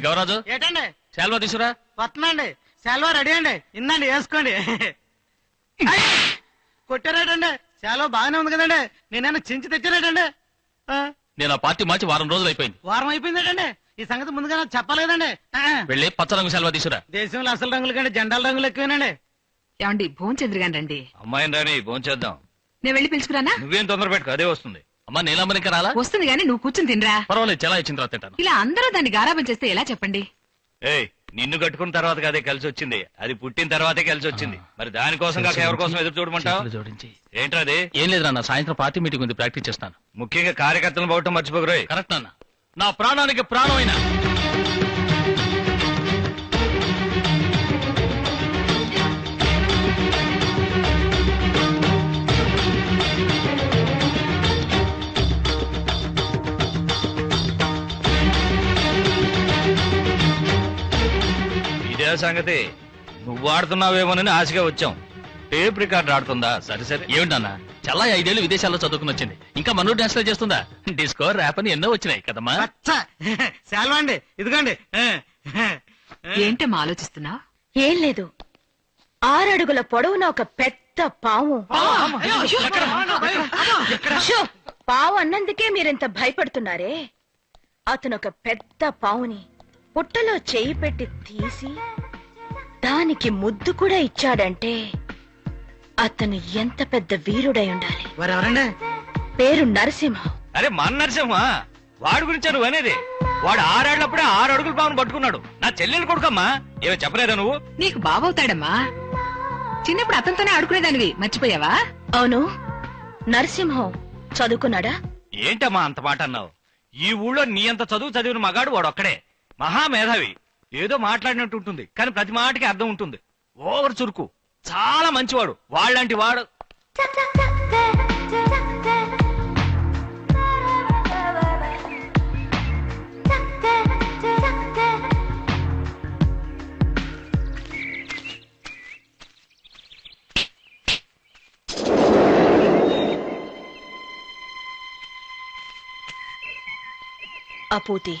గౌరాజు. ఏటండి? సెలవు తీసురా వస్తుందండి సెలవు రెడీ అండి. ఇందండి వేసుకోండి! కొట్టారేటండి? సెలవు బాగానే ఉంది కదండి. నేనైనా చించి తెచ్చారేటండి? ఆ, నేను ఆ పార్టీ మార్చి వారం రోజులు అయిపోయింది. వారం అయిపోయిందేటండి? ఈ సంగతి ముందుగా నాకు చెప్పాలి కదండి ఆ, వెళ్ళి పచ్చ రంగు సెలవు తీసురా దేశంలో అసలు రంగుల కంటే జెండాల రంగులు ఎక్కువేనండి. ఏమండి భోంచంద్ర గాని రండి. అమ్మాయిని రాని భోంచేద్దాం నేను వెళ్ళి పిలుచుకురానా? నువ్వేం తొందర పెట్టుకో అదే వస్తుంది. అమ్మా నీలమ్మని ఇంకా రాలా? వస్తుంది గాని నువ్వు కూర్చుని తినరా. పర్వాలేదు చాలా ఇచ్చిన తర్వాత తింటాను. ఇలా అందరూ దాన్ని గారాబం చేస్తే ఎలా చెప్పండి? ఏయ్ నిన్ను కట్టుకున్న తర్వాత అదే కలిసి వచ్చింది. అది పుట్టిన తర్వాతే కలిసి వచ్చింది. మరి దానికోసం కాక ఎవరి కోసం ఎదురు చూడమంటావు? జోడించి. ఏంట్రా అది? ఏం లేదు నాన్న సాయంత్రం పార్టీ మీటింగ్ ఉంది ప్రాక్టీస్ చేస్తాను. ముఖ్యంగా కార్యకర్తలను పోవటం మర్చిపోకరోయ్ కరెక్ట్ నాన్న. నా ప్రాణానికి ప్రాణమైన. ఇదే సంగతి. నువ్వు ఆడుతున్నావేమోనని ఆశగా వచ్చాం. టేప్ రికార్డ్ ఆడుతుందా? సరే సరే. ఏమిటన్నా చాలా ఐదేళ్ళు విదేశాల్లో చదువుకుని వచ్చింది. ఇంకా మనూరు డాన్స్ చేస్తుందా? డిస్కో ర్యాప్ అని ఎన్నో వచ్చినాయి కదమ్మా. సెలవు అండి ఇదిగోండి. ఏంటమ్మా ఆలోచిస్తున్నావు ఏం లేదు. ఆరడుగుల పొడవున ఒక పెద్ద పాము. షో, పావు అన్నందుకే మీరింత భయపడుతున్నారే? అతను ఒక పెద్ద పావుని పుట్టలో చేయి పెట్టి తీసి దానికి ముద్దు కూడా ఇచ్చాడంటే అతను ఎంత పెద్ద వీరుడై ఉండాలి. వారెవరండి పేరు నరసింహం. అరే మన నరసింహ? వాడి గురించి నువ్వు అనేది? వాడు ఆరాడినప్పుడే ఆరు అడుగుల పావును పట్టుకున్నాడు. నా చెల్లెలు కొడుకమ్మా. ఏమో చెప్పలేదా నువ్వు? నీకు బావవుతాడమ్మా. చిన్నప్పుడు అతనితోనే ఆడుకునేదానివి. మర్చిపోయావా? అవును. నరసింహం చదువుకున్నాడా? ఏంటమ్మా అంత మాట అన్నావు? ఈ ఊళ్ళో నీ అంత చదువు చదివిన మగాడు వాడు ఒక్కడే మహామేధావి. ఏదో మాట్లాడినట్టు ఉంటుంది కానీ ప్రతి మాటకి అర్థం ఉంటుంది. ఓవర్ చురుకు. చాలా మంచివాడు. వాళ్ళంటి వాడు. అపూతి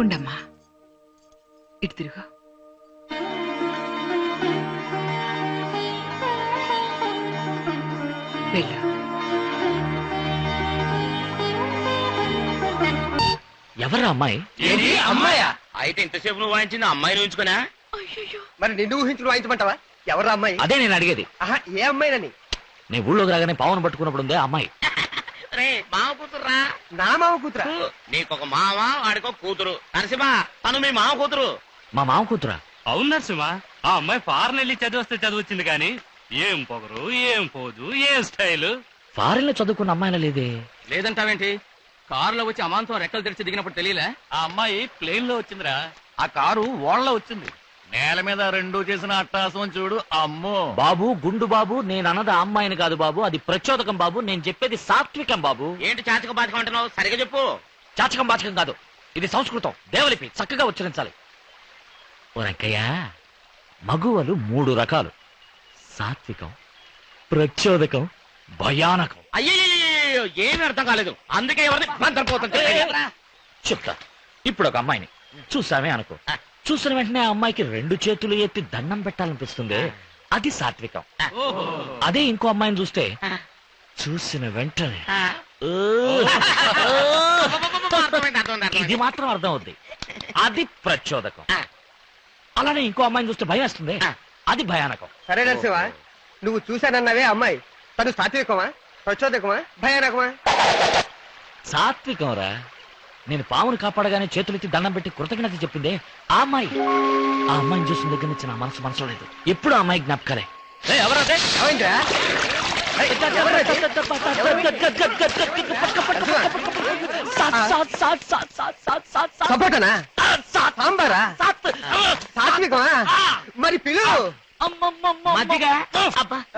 ఉండమ్మా ఇటు తిరుగు. వెళ్ళు. ఎవరా అమ్మాయి? అమ్మాయా? అయితే ఇంతసేపు నువ్వు వాయించింది అమ్మాయిని ఉంచుకున్నా మరి నిన్ను ఊహించుకుని వాయించమంటావా? ఎవరు అమ్మాయి? అదే నేను అడిగేది. ఆహా ఏ అమ్మాయినని? నేను ఊళ్ళోకి రాగానే పావును పట్టుకున్నప్పుడు ఉందే అమ్మాయి. రే మామ కూతురురా నా మామ కూతురా నీకొక మామ వాడికో కూతురు. నరసింహ తను మీ మామ కూతురు మా మామ కూతురా అవును నరసింహ. ఆ అమ్మాయి ఫారెన్ వెళ్ళి చదివిస్తే చదివచ్చింది కానీ ఏం పొగరు ఏం పోదు ఏం స్టైల్? ఫారెన్లో చదువుకున్న అమ్మాయిలా లేదే? లేదంటావేంటి? కారులో వచ్చి అమాంతం రెక్కలు తెరిచి దిగినప్పుడు తెలియలే? ఆ అమ్మాయి ప్లేన్లో వచ్చిందిరా. ఆ కారు ఓళ్ళ వచ్చింది. నేల మీద రెండు చేసిన అట్టాసం చూడు అమ్మో. బాబు గుండు బాబు నేను అన్నది ఆ అమ్మాయిని కాదు బాబు అది ప్రచోదకం బాబు నేను చెప్పేది సాత్వికం బాబు. ఏంటి చాచక బాధగా ఉంటున్నావు సరిగా చెప్పు. చాచకం బాచకం కాదు ఇది సంస్కృతం దేవలిపి చక్కగా ఉచ్చరించాలి. ఓ వెంకయ్య మగువలు మూడు రకాలు. సాత్వికం ప్రచోదకం భయానకం. అయ్యో ఏమీ అర్థం కాలేదు. అందుకే ఎవరిని మంత్రపోతుంటే చెప్తా. ఇప్పుడు ఒక అమ్మాయిని చూసామే అనుకో. చూసిన వెంటనే ఆ అమ్మాయికి రెండు చేతులు ఎత్తి దండం పెట్టాలనిపిస్తుంది. అది సాత్వికం. అదే ఇంకో అమ్మాయిని చూస్తే చూసిన వెంటనే ఇది. మాత్రం అర్థం అవుద్ది అది ప్రచోదకం. అలానే ఇంకో అమ్మాయిని చూస్తే భయం వేస్తుంది. అది భయానకం. సరే నరసింహ నువ్వు చూశానన్నావే అమ్మాయి. తను సాత్వికమా? ప్రచోదకమా? భయానకమా? సాత్వికం రా. నేను పామును కాపాడగానే చేతులెత్తి దండం పెట్టి కృతజ్ఞత చెప్పిందే ఆ అమ్మాయి ఆ అమ్మాయిని చూసిన దగ్గర నుంచి నా మనసు మనసు లేదు ఎప్పుడు ఆ అమ్మాయి జ్ఞాపకాలే. సపోటనా సాంబారా. సాత్వికమా మరి పిలు. మజ్జిగ?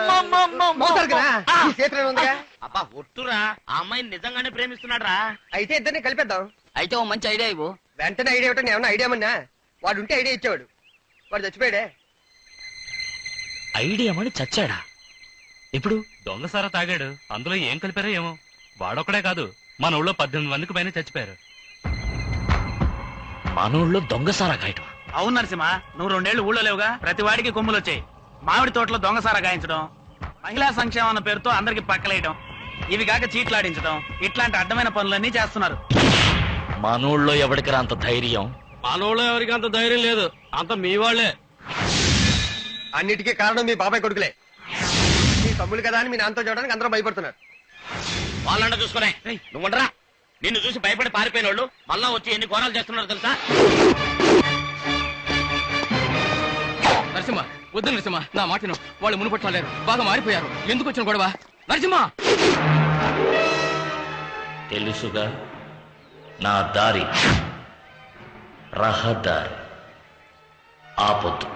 అమ్మమ్మమ్మ. మోతారు కదా ఆ. ఈ చేతిలో ఉందిగా అబ్బా ఒట్టురా అమ్మాయిని నిజంగానే ప్రేమిస్తున్నాడు రా అయితే ఇద్దరిని కలిపేద్దాం. అయితే ఓ మంచి ఐడియా ఇవ్వు. వెంటనే ఐడియా ఇవ్వటం ఏమన్నా ఐడియా మన్నా వాడు ఉంటే ఐడియా ఇచ్చేవాడు. వాడు చచ్చిపోయాడే. ఐడియా మని చచ్చాడా? ఇప్పుడు దొంగసారా తాగాడు. అందులో ఏం కలిపారో ఏమో. వాడొక్కడే కాదు. మన ఊళ్ళో పద్దెనిమిది మందికి పైన చచ్చిపోయారు. మనోళ్ళు దొంగసారా కాయటం అవును నరసింహ నువ్వు రెండేళ్ళు ఊళ్ళో లేవుగా. ప్రతి వాడికి కొమ్ములు వచ్చాయి మామిడి తోటలో దొంగసారా గాయించడం మహిళా సంక్షేమం అన్న పేరుతో అందరికి పక్కలేయడం ఇవి కాక చీట్లాడించడం ఇట్లాంటి అడ్డమైన పనులన్నీ చేస్తున్నారు. మనోళ్ళలో ఎవడికి అంత ధైర్యం? మన ఊళ్ళో ఎవరికి అంత ధైర్యం లేదు. అంత మీ వాళ్ళే. అన్నిటికీ కారణం మీ బాబాయ్ కొడుకులే. మీ తమ్ముడు కదా అని మీ నాన్నతో చూడడానికి అందరూ భయపడుతున్నారు. వాళ్ళంట చూసుకునే. నువ్వు ఉండరా? నిన్ను చూసి భయపడి పారిపోయిన వాళ్ళు మళ్ళా వచ్చి ఎన్ని ఘోరాలు చేస్తున్నారు తెలుసా? నరసింహ వద్దు నరసింహ. నా మాటను వాళ్ళు మునుపట్లేరు బాగా మారిపోయారు. ఎందుకు వచ్చిన గొడవ? నరసింహ! తెలుసుగా? నా దారి. రహదారి. ఆపొద్దు.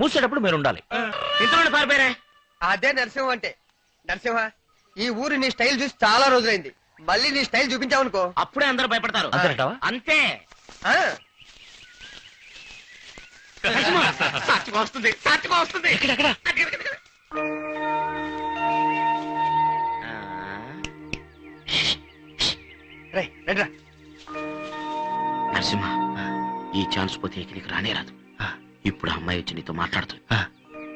మూసేటప్పుడు మీరు ఉండాలి. ఇంతలోనే పారిపోయారే? అదే నరసింహ అంటే. నరసింహ ఈ ఊరు నీ స్టైల్ చూసి చాలా రోజులైంది. మళ్ళీ నీ స్టైల్ చూపించావనుకో. అప్పుడే అందరూ భయపడతారు. అంతేనటావా? అంతే. ఆ, వస్తుంది సాక్షిగా వస్తుంది. ఎక్కడెక్కడ ఆ, రేయ్, రండిరా. నరసింహ ఈ ఛాన్స్ పోతే ఇక నీకు రానే రాదు. ఇప్పుడు అమ్మాయి వచ్చి నీతో మాట్లాడుతుంది. ఆ.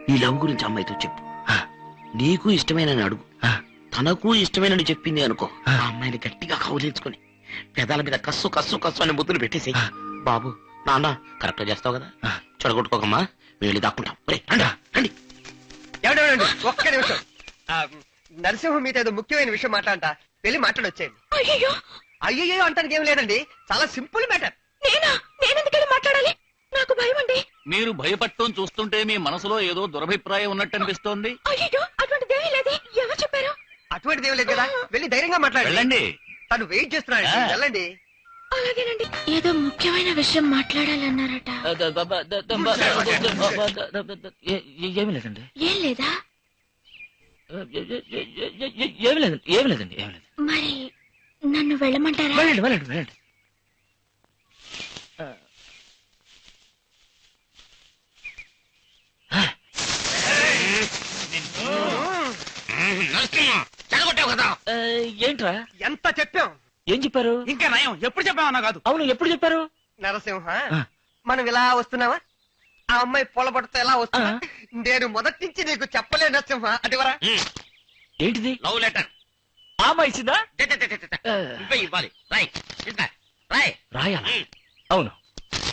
నీ లవ్ గురించి అమ్మాయితో చెప్పు. ఆ. నీకు ఇష్టమైన అడుగు. ఆ. తనకు ఇష్టమైన చెప్పింది అనుకో. ఆ. అమ్మాయిని గట్టిగా కౌలించుకొని పెదాల మీద కస్సు కస్సు కస్సు అని ముద్దులు పెట్టేసి. బాబు నాన్న కరెక్ట్ చేస్తావు కదా. చెడగొట్టుకోకమ్మా వెళ్ళి దాక్కుంటాం. ఒక్క నిమిషం. నరసింహ మీతో ఏదో ముఖ్యమైన విషయం మాట్లాడంట. వెళ్ళి మాట్లాడొచ్చేయండి. అయ్యో అయ్యయ్యో అంటానికి ఏం లేదండి. చాలా సింపుల్ మ్యాటర్. నేనా? నేనెందుకని మాట్లాడాలి? నాకు భయం అండి మీరు భయపడటం చూస్తుంటే మీ మనసులో ఏదో దురభిప్రాయం ఉన్నట్టు అనిపిస్తోంది చెప్పారు అటువంటిది ఏం లేదు కదా వెళ్ళి ధైర్యంగా మాట్లాడండి వెళ్ళండి తను వెయిట్ చేస్తున్నాడు ఆ. వెళ్ళండి అలాగేనండి ఏదో ముఖ్యమైన విషయం మాట్లాడాలన్నారట ఏమీ లేదండి ఏం లేదా ఏమీ లేదండి ఏమీ లేదండి ఏమీ లేదు మరి నన్ను వెళ్ళమంటారా వెళ్ళండి వెళ్ళండి వెళ్ళండి నరసింహ చెడగొట్టావు కదా? ఆ, ఏంట్రా? ఎంత చెప్పాం? ఏం చెప్పారు? ఇంకా నయం. ఎప్పుడు చెప్పామన్నా కాదు. అవును ఎప్పుడు చెప్పారు? నరసింహ ఆ. మనం ఇలా వస్తున్నావా? ఆ అమ్మాయి పొలబడితే ఎలా వస్తున్నా ఆ. నేను మొదటి నుంచి నీకు చెప్పలే నరసింహ. అదివరా ఏంటిది? లవ్ లెటర్ ఆమె ఇచ్చిందా? ఆ, నువ్వే ఇవ్వాలి. రాయ్. రాయ్. రాయాలా? అవును.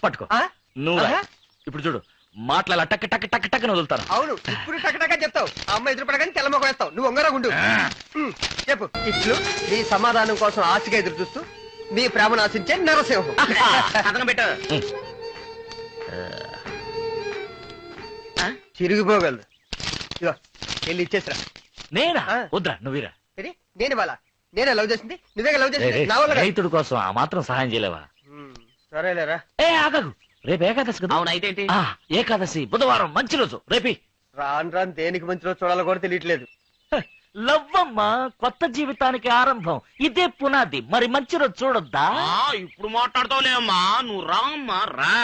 పట్టుకో. ఆ? నువ్వు ఆహా. ఇప్పుడు చూడు. మాట్లాడాల. టక్ టక్ టక్ టక్ వదులుతాను అవును ఇప్పుడు టకటకా చెప్తావు. ఆ అమ్మ ఎదురు పడగానే తెల్లమొక వేస్తావు. నువ్వు ఉండు. ఉమ్, చెప్పు. ఇట్లు నీ సమాధానం కోసం ఆశగా ఎదురు చూస్తూ మీ ప్రేమను ఆశించే నరసింహం. పెట్టు. తిరిగిపోగలదు ఇగో వెళ్ళి ఇచ్చేసిరా. నేనా? ఆ. వద్దురా నువ్వురా. ఇది నేను వాళ్ళ నేనే లవ్ చేసింది? నువ్వే లవ్ చేసింది? నా వల్ల కాదు. రైతుడి కోసం ఆ మాత్రం సహాయం చేయలేవా? ఉమ్, సరేలేరా. ఏ ఆగకు. రేపు ఏకాదశి కదా? అవును అయితే ఏంటి ఆ, ఏకాదశి బుధవారం మంచి రోజు. రేపి. రాను రాను దేనికి మంచిలో చూడాలో కూడా తెలియట్లేదు. లవ్వమ్మ కొత్త జీవితానికి ఆరంభం. ఇదే పునాది. మరి మంచి రోజు చూడొద్దా? ఆ, ఇప్పుడు మాట్లాడతావులే అమ్మా. నువ్వు రా అమ్మా రా.